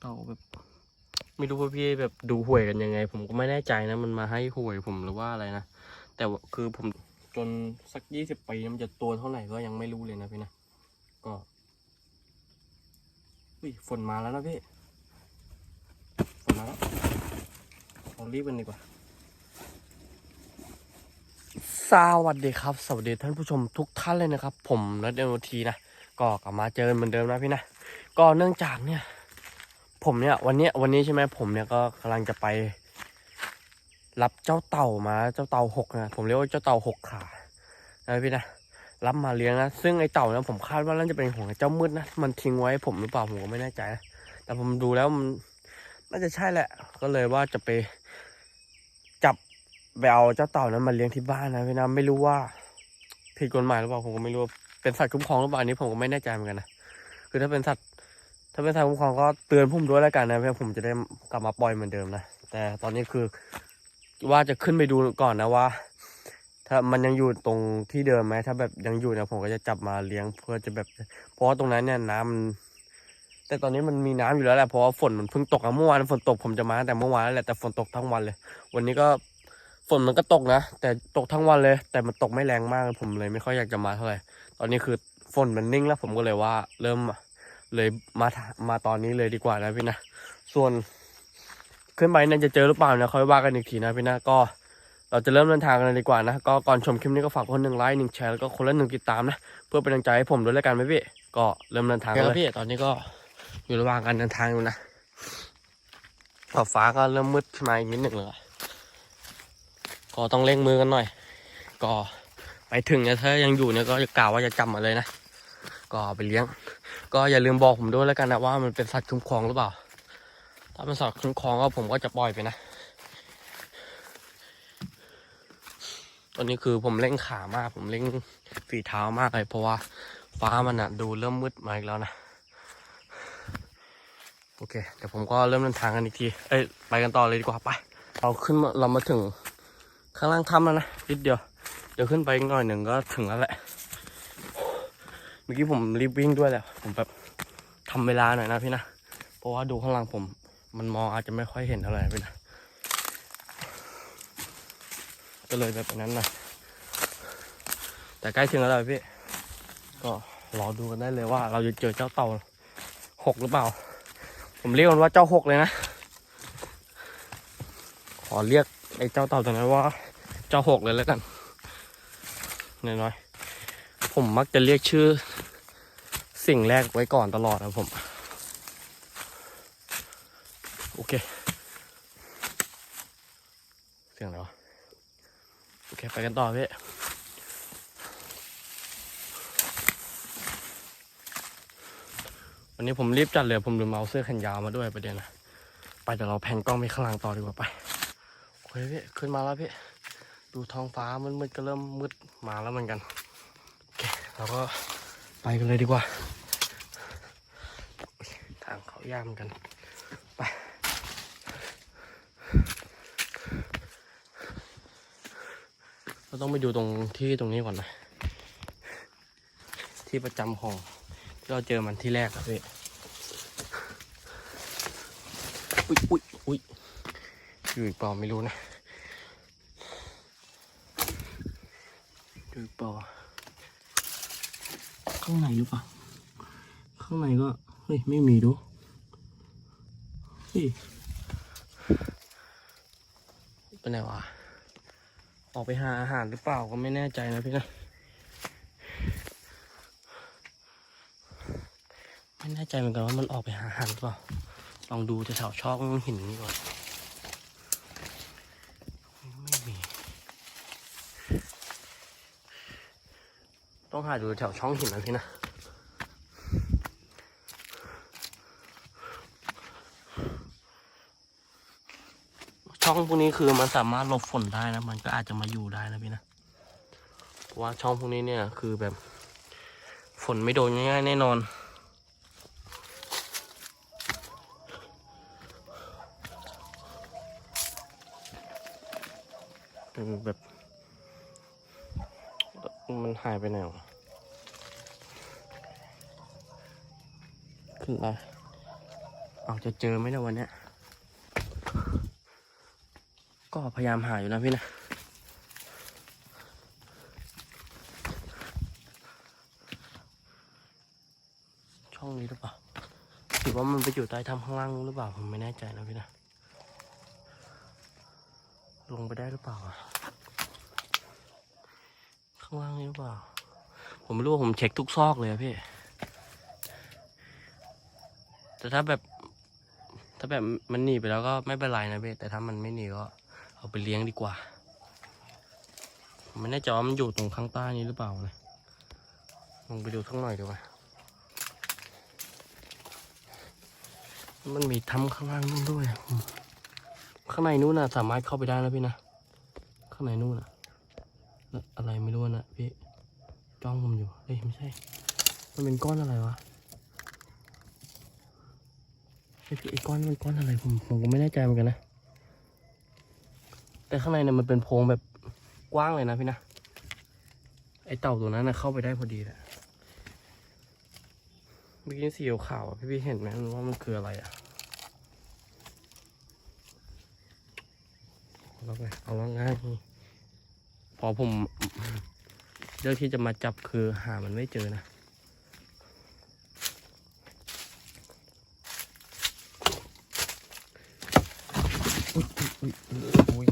เต่าแบบไม่รู้ว่าพี่แบบดูหวยกันยังไง ผมก็ไม่แน่ใจนะ มันมาให้หวยผมหรือว่าอะไรนะ แต่ว่าคือผมจนสักยี่สิบปีมันจะตัวเท่าไหร่ก็ยังไม่รู้เลยนะพี่นะก็อุ้ยฝนมาแล้วนะพี่ฝนมาแล้วเรารีบกันดีกว่าสวัสดีครับ สวัสดีท่านผู้ชมทุกท่านเลยนะครับ ผมนัดเดนทีนะ ก็กลับมาเจอกันเหมือนเดิมนะพี่นะ ก็เนื่องจากเนี่ย ผมเนี่ยวันนี้วันนี้ใช่ไหมผมเนี่ยก็กำลังจะไป รับเจ้าเต่ามาเจ้าเต่าหกนะผมเรียกว่าเจ้าเต่าหกขานะพี่นะรับมาเลี้ยงนะซึ่งไอเต่าเนี่ยผมคาดว่าน่าจะเป็นของเจ้ามืดนะมันทิ้งไว้ผมหรือเปล่าผมก็ไม่แน่ใจนะแต่ผมดูแล้วมันน่าจะใช่แหละ ก็เลยว่าจะไปจับไปเอาเจ้าเต่านั้นมาเลี้ยงที่บ้านนะพี่นะไม่รู้ว่าผิดกฎหมายหรือเปล่าผมก็ไม่รู้เป็นสัตว์คุ้มครองหรือเปล่าอันนี้ผมก็ไม่แน่ใจเหมือนกันนะคือถ้าเป็นสัตว์ ถ้าเป็นสัตว์คุ้มครองก็เตือนผมด้วยแล้วกันนะเพื่อผมจะได้กลับมาปล่อยเหมือนเดิมนะแต่ตอนนี้คือว่าจะขึ้นไปดูก่อนนะว่า ถ้ามันยังอยู่ตรงที่เดิมไหมถ้าแบบยังอยู่เนี่ยผมก็จะจับมาเลี้ยงเพื่อจะแบบ เพราะว่าตรงนั้นเนี่ยน้ำมันแต่ตอนนี้มันมีน้ำอยู่แล้วแหละเพราะว่าฝนมันเพิ่งตกอะเมื่อวานฝนตกผมจะมาแต่เมื่อวานแล้วแหละแต่ฝนตกทั้งวันเลย วันนี้ก็ฝนมันก็ตกนะ แต่ตกทั้งวันเลย แต่มันตกไม่แรงมากผมเลย ไม่ค่อยอยากจะมาเท่าไหร่ตอนนี้คือฝนมันนิ่งแล้วผมก็เลยว่าเริ่ม เลยมามาตอนนี้เลยดีกว่านะพี่นะ ส่วนขึ้นไปเนี่ยจะเจอหรือเปล่าเนี่ยค่อยว่ากันอีกทีนะพี่นะก็เราจะเริ่มเดินทางกันเลยดีกว่านะ ก็ก่อนชมคลิปนี้ก็ฝากคนหนึ่งไลค์หนึ่งแชร์แล้วก็คนละหนึ่งติดตามนะ เพื่อเป็นกำลังใจให้ผมด้วยแล้วกันไหมพี่ ก็เริ่มเดินทางกันเลยพี่ตอนนี้ก็อยู่ระหว่างการเดินทางอยู่นะขอบฟ้าก็เริ่มมืดขึ้นมาอีกนิดหนึ่งเลยก็ต้องเร่งมือกันหน่อย ก็ไปถึงเนี่ยถ้ายังอยู่เนี่ยก็จะกล่าวว่าจะจำมาเลยนะ ก็เอาไปเลี้ยง ก็อย่าลืมบอกผมด้วยแล้วกันนะว่ามันเป็นสัตว์คุ้มครองหรือเปล่า ถ้าเป็นสัตว์คุ้มครองก็ผมก็จะปล่อยไปนะ ตอนนี้คือผมเร่งขามาก ผมเร่งฝีเท้ามากเลยเพราะว่าฟ้ามันอะดูเริ่มมืดมาอีกแล้วนะ โอเคเดี๋ยวผมก็เริ่มเดินทางกันอีกที เอ้ยไปกันต่อเลยดีกว่าไป เราขึ้นมาเรามาถึงข้างล่างถ้ำแล้วนะนิดเดียว เดี๋ยวขึ้นไปอีกหน่อยหนึ่งก็ถึงแล้วแหละ มื่อกี้ผมรีบวิ่งด้วยแหละผมแบบทำเวลาหน่อยนะพี่นะ เพราะว่าดูข้างหล่างผม มันมองอาจจะไม่ค่อยเห็นเท่าไหร่พี่นะก็เลยแบบนั้นนะแต่ใกล้ถึงแล้วเลยพี่ ก็รอดูกันได้เลยว่า เราจะเจอเจ้าเต่าหกหรือเปล่า ผมเรียกมันว่าเจ้าหกเลยนะ ขอเรียกไอ้เจ้าเต่าตัวนั้นว่า เจ้าหกเลยแล้วกันน้อยๆผมมักจะเรียกชื่อ สิ่งแรกไว้ก่อนตลอดนะผม โอเค เสียงอะไรวะโอเค ไปกันต่อพี่วันนี้ผมรีบจัดเลยผมลืมเอาเสื้อแขนยาวมาด้วยประเด็นนะไปเดี๋ยวเราแพนกล้องไปข้างหลังต่อดีกว่าไปโอเคพี่ขึ้นมาแล้วพี่ดูท้องฟ้ามืดๆก็เริ่มมืดมาแล้วเหมือนกันโอเคเราก็ไปกันเลยดีกว่าางเขายากเหมือนกันไปเราต้องไปดูตรงที่ตรงนี้ก่อนนะ ที่ประจำของที่เราเจอมันที่แรกครับพี่อุ้ยอุ้ยอุ้ยอยู่อีกเปล่าไม่รู้นะอยู่อีกเปล่าข้างในหรือเปล่าข้างในก็ ฮ้ย ไม่มีดูเฮ้ยไปไหนวะ ออกไปหาอาหารหรือเปล่าก็ไม่แน่ใจนะพี่นะ ไม่แน่ใจเหมือนกันว่ามันออกไปหาอาหารหรือเปล่า ลองดูแถวๆชอบมันหินนี่ก่อนไม่มี ต้องหาดูแถวช่องหินนะพี่นะ องพวกนี้คือมันสามารถหลบฝนได้นะ มันก็อาจจะมาอยู่ได้นะพี่นะเพราะว่าช่องพวกนี้เนี่ยคือแบบ ฝนไม่โดนง่ายๆแน่นอน แบบ มันหายไปไหนวะขึ้นมาเอาจะเจอไหมนะวันเนี้ย ก็พยายามหาอยู่นะพี่นะ ช่องนี้หรือเปล่าหรือว่ามันไปอยู่ใต้ถ้ำข้างล่างหรือเปล่าผมไม่แน่ใจนะพี่นะ ลงไปได้หรือเปล่าข้างล่างนี้หรือเปล่า ผมไม่รู้ว่าผมเช็คทุกซอกเลยอะพี่ แต่ถ้าแบบถ้าแบบมันหนีไปแล้วก็ไม่เป็นไรนะพี่แต่ถ้ามันไม่หนีก็ เอาไปเลี้ยงดีกว่ามไม่แน่ใจว่ามันอยู่ตรงข้างใต้นี้หรือเปล่านะลงไปดูทั้งหน่อยดีกว่ามันมีถ้ำข้างล่างนู่นด้วย ข้างในนู่นน่ะสามารถเข้าไปได้นะพี่นะ ข้างในนู่นน่ะอะไรไม่รู้นะพี่จ้องผมอยู่ เอ้ยไม่ใช่ มันเป็นก้อนอะไรวะไอ้ยพี่ไอ้ก้อนมันก้อนอะไรผมผมก็ไม่แน่ใจเหมือนกันนะ แต่ข้างในเนี่ยมันเป็นโพรงแบบกว้างเลยนะพี่นะ ไอเต่าตัวนั้นนะเข้าไปได้พอดีแหละเมื่อกี้สีขาวๆอะพี่พี่เห็นไหมว่ามันคืออะไรอะเอาไปเอาง่ายพอผมเลือกที่จะมาจับคือหามันไม่เจอนะ อุ๊ยอุ๊ยอุ๊ยอุ๊ย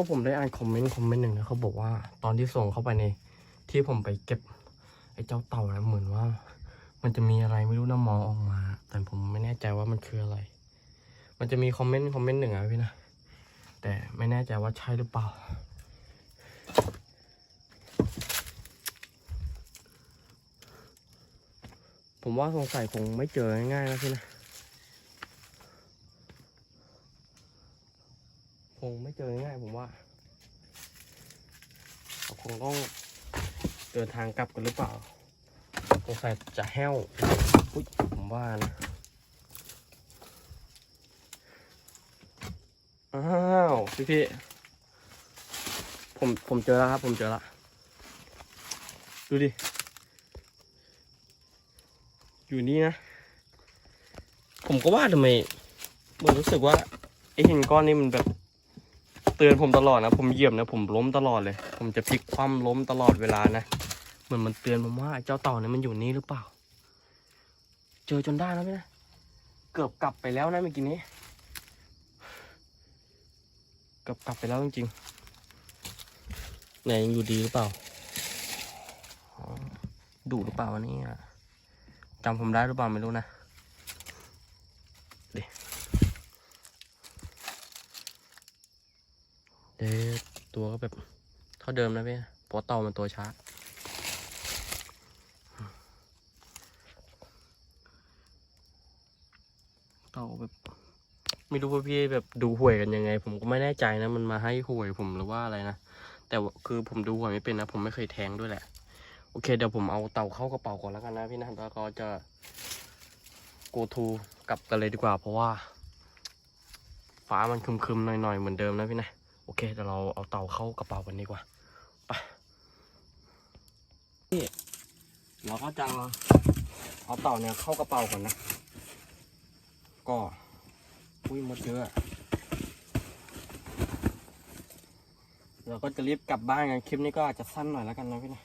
ก็ผมได้อ่านคอมเมนต์คอมเมนต์หนึ่งนะเขาบอกว่าตอนที่ส่งเข้าไปในที่ผมไปเก็บไอ้เจ้าเต่านะเหมือนว่า มันจะมีอะไรไม่รู้นะมองออกมา แต่ผมไม่แน่ใจว่ามันคืออะไร มันจะมีคอมเมนต์คอมเมนต์หนึ่งอะพี่นะแต่ไม่แน่ใจว่าใช่หรือเปล่า ผมว่าสงสัยคงไม่เจอง่ายๆนะพี่นะ คงไม่เจอง่ายผมว่าเราคงต้องเดินทางกลับกันหรือเปล่าสงสัยจะแห้วอุ๊ยผมว่านะอ้าวพี่พี่ผมผมเจอแล้วครับ ผมเจอละดูดิ อยู่นี่นะ ผมก็ว่าทำไมผมรู้สึกว่าไอหินก้อนนี้มันแบบ เตือนผมตลอดนะ ผมเหยียบนะ ผมล้มตลอดเลย ผมจะพลิกคว่ำล้มตลอดเวลานะ เหมือนมันเตือนผมว่าไอ้เจ้าเต่าเนี่ยมันอยู่นี่หรือเปล่า เจอจนได้แล้วไหมนะ เกือบกลับไปแล้วนะเมื่อกี้นี้ เกือบกลับไปแล้วจริงๆไหนยังอยู่ดีหรือเปล่าดุหรือเปล่าวันนี้จำผมได้หรือเปล่าไม่รู้นะเด เดตัวก็แบบเท่าเดิมนะพี่เพราะเต่ามันตัวช้า เต่าแบบ ไม่รู้ว่าพี่แบบดูหวยกันยังไง ผมก็ไม่แน่ใจนะ มันมาให้หวยผมหรือว่าอะไรนะ แต่ว่าคือผมดูหวยไม่เป็นนะ ผมไม่เคยแทงด้วยแหละโอเคเดี๋ยวผมเอาเต่าเข้ากระเป๋าก่อนแล้วกันนะพี่นะแล้วก็จะ go to กลับกันเลยดีกว่า เพราะว่า ฟ้ามันครึมๆหน่อยๆเหมือนเดิมนะพี่นะโอเคเดี๋ยวเราเอาเต่าเข้ากระเป๋ากันดีกว่าไปนี่เราก็จะเอาเต่าเนี่ยเข้ากระเป๋าก่อนนะ ก็อุ้ยหมดเยอะเราก็จะรีบกลับบ้านกันคลิปนี้ก็อาจจะสั้นหน่อยแล้วกันนะพี่นะ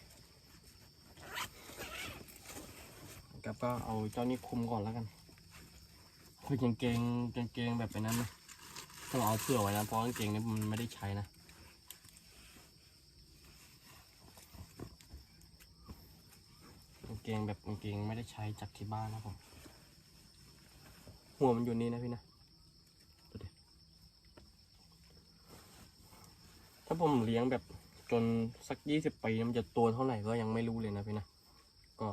กับก็เอาเจ้านี้คุมก่อนแล้วกันคือกงเกงกงเกงแบบไปนั้นนะ ถ้าเราเอาเผื่อไว้นะเพราะกางเกงนี้มันไม่ได้ใช้นะกางเกงแบบกางเกงไม่ได้ใช้จากที่บ้านนะผมหัวมันอยู่นี่นะพี่นะถ้าผมเลี้ยงแบบจนสักยี่สิบปีมันจะตัวเท่าไหร่ก็ยังไม่รู้เลยนะพี่นะ ก็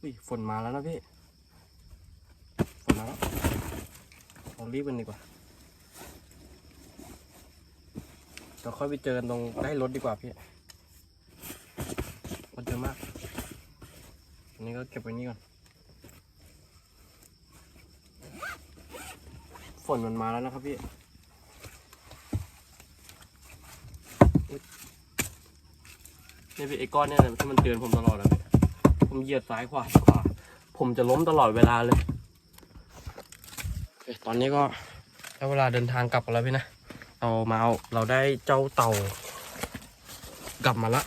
อุ้ยฝนมาแล้วนะพี่ ฝนมาแล้ว เรารีบกันดีกว่าเราค่อยไปเจอกันตรงใกล้รถดีกว่าพี่รถเยอะมาก อันนี้ก็เก็บไว้นี่ก่อน ฝนมันมาแล้วนะครับพี่นี่เป็นไอ้ก้อนเนี่ยที่มันเตือนผมตลอดเลยผมเหยียดซ้ายขวาขวา ผมจะล้มตลอดเวลาเลย ตอนนี้ก็ได้เวลาเดินทางกลับกันแล้วพี่นะ เรามาเอาเราได้เจ้าเต่ากลับมาละ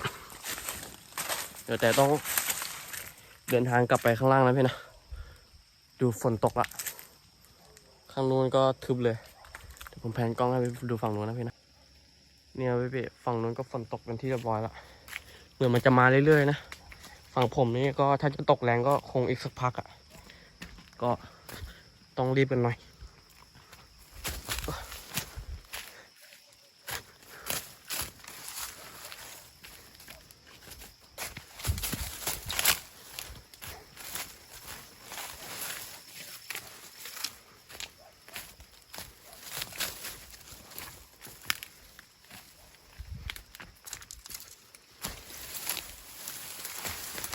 เดี๋ยวแต่ต้องเดินทางกลับไปข้างล่างนะพี่นะ ดูฝนตกละ ข้างนู้นก็ทึบเลยเดี๋ยวผมแพนกล้องให้ไปดูฝั่งนู้นนะพี่นะ เนี่ยพี่พี่ฝั่งนู้นก็ฝนตกเป็นที่เรียบร้อยละ เหมือนมันจะมาเรื่อยๆนะ ฝั่งผมนี่ก็ถ้าจะตกแรงก็คงอีกสักพักอะ่ะ ก็ต้องรีบกันหน่อย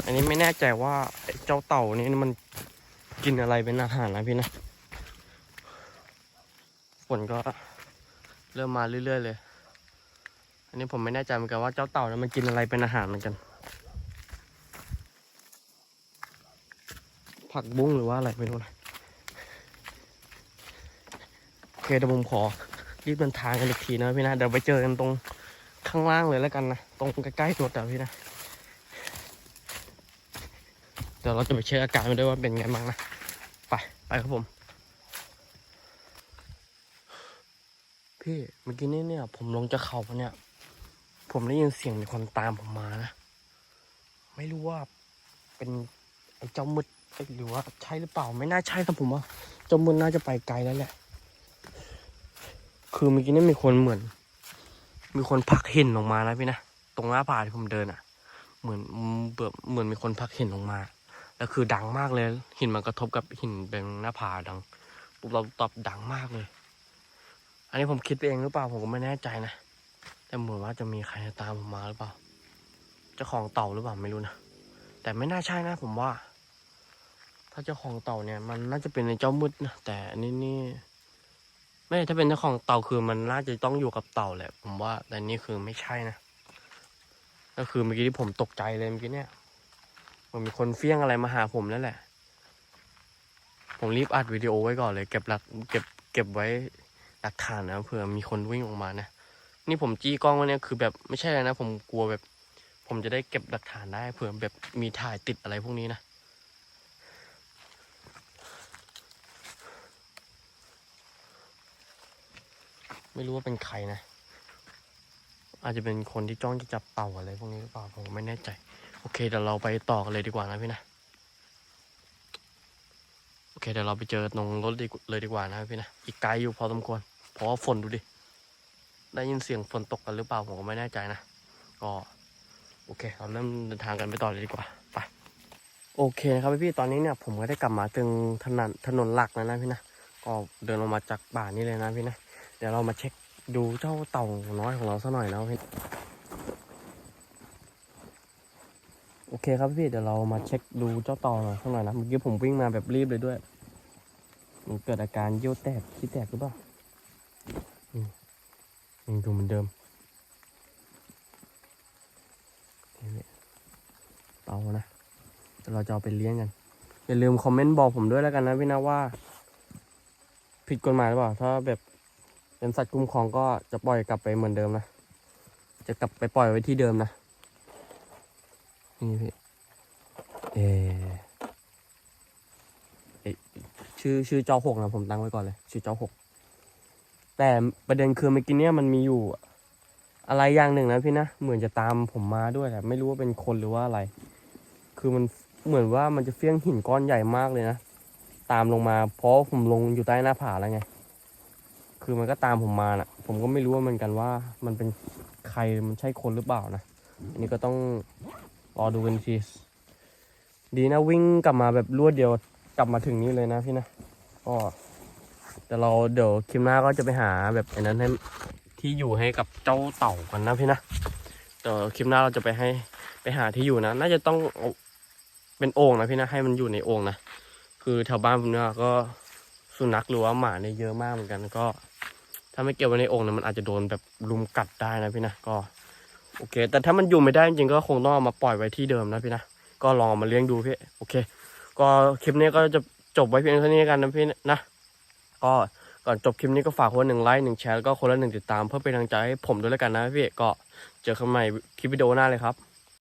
อันนี้ไม่แน่ใจว่าเจ้าเต่านี่มันกินอะไรเป็นอาหารนะพี่นะฝนก็เริ่มมาเรื่อยๆเลย อันนี้ผมไม่แน่ใจเหมือนกันว่าเจ้าเต่านั้นมันกินอะไรเป็นอาหารเหมือนกัน ผักบุ้งหรือว่าอะไรไม่รู้นะโอเคเดี๋ยวผมขอรีบเดินทางกันอีกทีนะพี่นะเดี๋ยวไปเจอกันตรงข้างล่างเลยแล้วกันนะ ตรงใกล้ๆตัวแต่พี่นะ ดี๋ยวเราจะไปเช็คอาการมันด้วยว่าเป็นไงบ้างนะ ไป ไปครับผม พี่เมื่อกี้นี้เนี่ย ผมลงจากเขามาเนี่ย ผมได้ยินเสียงมีคนตามผมมานะ ไม่รู้ว่าเป็นไอ้เจ้ามืดหรือว่าใช่หรือเปล่า ไม่น่าใช่ครับผมว่าเจ้ามืดน่าจะไปไกลแล้วแหละ คือเมื่อกี้นี่มีคนเหมือน มีคนผักหินลงมานะพี่นะ ตรงหน้าผาที่ผมเดินอะ เหมือนเบือเหมือนมีคนผักหินลงมา แล้วคือดังมากเลย หินมันกระทบกับหินเป็นหน้าผาดังปุ๊บเราตอบดังมากเลย อันนี้ผมคิดไปเองหรือเปล่าผมก็ไม่แน่ใจนะ แต่เหมือนว่าจะมีใครตามผมมาหรือเปล่าเจ้าของเต่าหรือเปล่าไม่รู้นะ แต่ไม่น่าใช่นะ ผมว่า ถ้าเจ้าของเต่าเนี่ย มันน่าจะเป็นในเจ้ามืดนะ แต่อันนี้นี่ไม่ถ้าเป็นเจ้าของเต่าคือมันน่าจะต้องอยู่กับเต่าแหละ ผมว่าแต่นี่คือไม่ใช่นะ ก็คือเมื่อกี้ที่ผมตกใจเลยเมื่อกี้เนี่ย มันมีคนเฟี้ยงอะไรมาหาผมแล้วแหละ ผมรีบอัดวิดีโอไว้ก่อนเลย เก็บหลักเก็บเก็บไว้หลักฐานนะเผื่อมีคนวิ่งออกมานะนี่ผมจี้กล้องไว้เนี่ยคือแบบไม่ใช่เลยนะ ผมกลัวแบบ ผมจะได้เก็บหลักฐานได้เผื่อแบบมีถ่ายติดอะไรพวกนี้นะไม่รู้ว่าเป็นใครนะ อาจจะเป็นคนที่จ้องจะจับเต่าอะไรพวกนี้หรือเปล่าผมไม่แน่ใจ โอเคเดี๋ยวเราไปต่อกันเลยดีกว่านะพี่นะ โอเคเดี๋ยวเราไปเจอตรงรถดีเลยดีกว่านะพี่นะ อีกไกลอยู่พอสมควร เพราะว่าฝนดูดิ ได้ยินเสียงฝนตกกันหรือเปล่าผมก็ไม่แน่ใจนะ ก็โอเคเราเริ่มเดินทางกันไปต่อเลยดีกว่า ไป โอเคนะครับพี่ตอนนี้เนี่ยผมก็ได้กลับมาถึงถนนถนนหลักแล้วนะพี่นะ ก็เดินลงมาจากป่านี้เลยนะพี่นะ เดี๋ยวเรามาเช็คดูเจ้าเต่าน้อยของเราสักหน่อยนะพี่ โอเคครับพี่เดี๋ยวเรามาเช็คดูเจ้าต่อหน่อยข้างหน่อยนะเมื่อกี้ผมวิ่งมาแบบรีบเลยด้วยมันเกิดอาการเยี่ยวแตกขี้แตกหรือเปล่ายังดูเหมือนเดิมเตานะเดี๋ยวเราจะเอาไปเลี้ยงกันอย่าลืมคอมเมนต์บอกผมด้วยแล้วกันนะพี่นะว่า ผิดกฎหมายหรือเปล่า ถ้าแบบเป็นสัตว์คุ้มครองก็จะปล่อยกลับไปเหมือนเดิมนะจะกลับไปปล่อยไว้ที่เดิมนะ นี่พี่เอชื่อชื่อเจ้าหกนะผมตั้งไว้ก่อนเลย ชื่อเจ้าหกแต่ประเด็นคือเมื่อกี้เนี้ยมันมีอยู่ อะไรอย่างหนึ่งนะพี่นะเหมือนจะตามผมมาด้วยแต่ไม่รู้ว่าเป็นคนหรือว่าอะไร คือมันเหมือนว่ามันจะเฟี้ยงหินก้อนใหญ่มากเลยนะตามลงมา เพราะผมลงอยู่ใต้หน้าผาแล้วไง คือมันก็ตามผมมาน่ะ ผมก็ไม่รู้ว่าเหมือนกันว่า มันเป็นใครมันใช่คนหรือเปล่านะอันนี้ก็ต้อง รอดูกันอีกทีดีนะวิ่งกลับมาแบบรวดเดียวกลับมาถึงนี่เลยนะพี่นะก็เดี๋ยวเราเดี๋ยวคลิปหน้าก็จะไปหาแบบไอ้นั้นให้ที่อยู่ให้กับเจ้าเต่ากันนะพี่นะเดี๋ยวคลิปหน้าเราจะไปให้ไปหาที่อยู่นะ น่าจะต้องเป็นโอ่งนะพี่นะให้มันอยู่ในโอ่งนะคือแถวบ้านผมเนี่ยก็สุนัขหรือว่าหมาเนี่ยเยอะมากเหมือนกันก็ ถ้าไม่เก็บไว้ในโอ่งเนี่ยมันอาจจะโดนแบบลุมกัดได้นะพี่นะก็ โอเค แต่ถ้ามันอยู่ไม่ได้จริงๆก็คงต้องเอามาปล่อยไว้ที่เดิมนะพี่นะ ก็ลองเอามาเลี้ยงดูพี่ โอเค ก็คลิปนี้ก็จะจบไว้เพียงเท่านี้กันนะพี่นะ ก็ก่อนจบคลิปนี้ก็ฝากคนหนึ่งไลค์หนึ่งแชร์แล้วก็คนละหนึ่งติดตามเพื่อเป็นกำลังใจให้ผมด้วยแล้วกันนะพี่ ก็เจอกันใหม่คลิปวิดีโอหน้าเลยครับ